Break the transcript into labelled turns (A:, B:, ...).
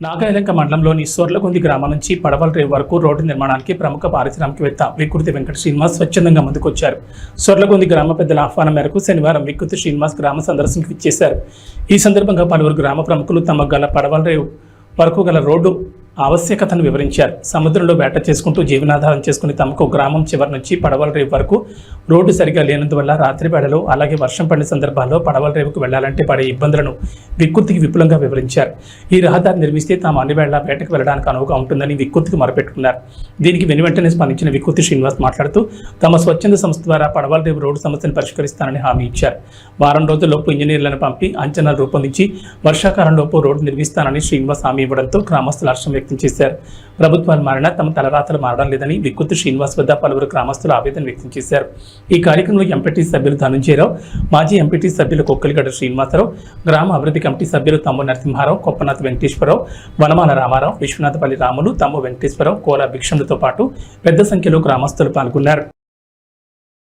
A: నాగాయలంక మండలంలోని సొర్లగొంది గ్రామం నుంచి పడవల రేవు వరకు రోడ్డు నిర్మాణానికి ప్రముఖ పారిశ్రామికవేత్త వికృతి వెంకట శ్రీనివాస్ స్వచ్ఛందంగా ముందుకొచ్చారు. సొర్లగొంది గ్రామ పెద్దల ఆహ్వానం మేరకు శనివారం వికృతి శ్రీనివాస్ గ్రామ సందర్శనకు ఇచ్చేశారు ఈ సందర్భంగా పలువురు గ్రామ ప్రముఖులు తమ గల పడవల రేవు వరకు గల రోడ్డు ఆవశ్యకతను వివరించారు. సముద్రంలో వేట చేసుకుంటూ జీవనాధారం చేసుకుని తమకు గ్రామం చివరి నుంచి పడవల రేవు వరకు రోడ్డు సరిగా లేనందువల్ల రాత్రి వేళలో అలాగే వర్షం పడిన సందర్భాల్లో పడవల రేవుకు వెళ్ళాలంటే పడే ఇబ్బందులను వికృతికి విపులంగా వివరించారు. ఈ రహదారి నిర్మిస్తే తాము అన్ని వేళ వేటకు వెళ్ళడానికి అనువుగా ఉంటుందని వికృతికి మొరపెట్టుకున్నారు. దీనికి వెను వెంటనే స్పందించిన వికృతి శ్రీనివాస్ మాట్లాడుతూ తమ స్వచ్ఛంద సంస్థ ద్వారా పడవల రేవు రోడ్డు సమస్యను పరిష్కరిస్తానని హామీ ఇచ్చారు. వారం రోజుల్లోపు ఇంజనీర్లను పంపి అంచనాలు రూపొందించి వర్షాకాలంలోపు రోడ్డు నిర్మిస్తానని శ్రీనివాస్ హామీ ఇవ్వడంతో గ్రామస్తులు హర్షం వ్యక్తం చేశారు. ప్రభుత్వాలు మారినా తమ తలరాతలు మారడం లేదని విక్కుతు శ్రీనివాస్ వద్ద పలువురు గ్రామస్తులు ఆవేదన వ్యక్తం చేశారు. ఈ కార్యక్రమంలో ఎంపీటీ సభ్యులు ధనుంజయరావు మాజీ ఎంపీటీ సభ్యులు కొక్కలిగడ్డ శ్రీనివాసరావు గ్రామ అభివృద్ధి కమిటీ సభ్యులు తమ్ము నరసింహారావు కొప్పనాథ్ వెంకటేశ్వరరావు వనమాల రామారావు విశ్వనాథపల్లి రాములు తమ్ము వెంకటేశ్వరరావు కోలా భిక్షములతో పాటు పెద్ద సంఖ్యలో గ్రామస్తులు పాల్గొన్నారు.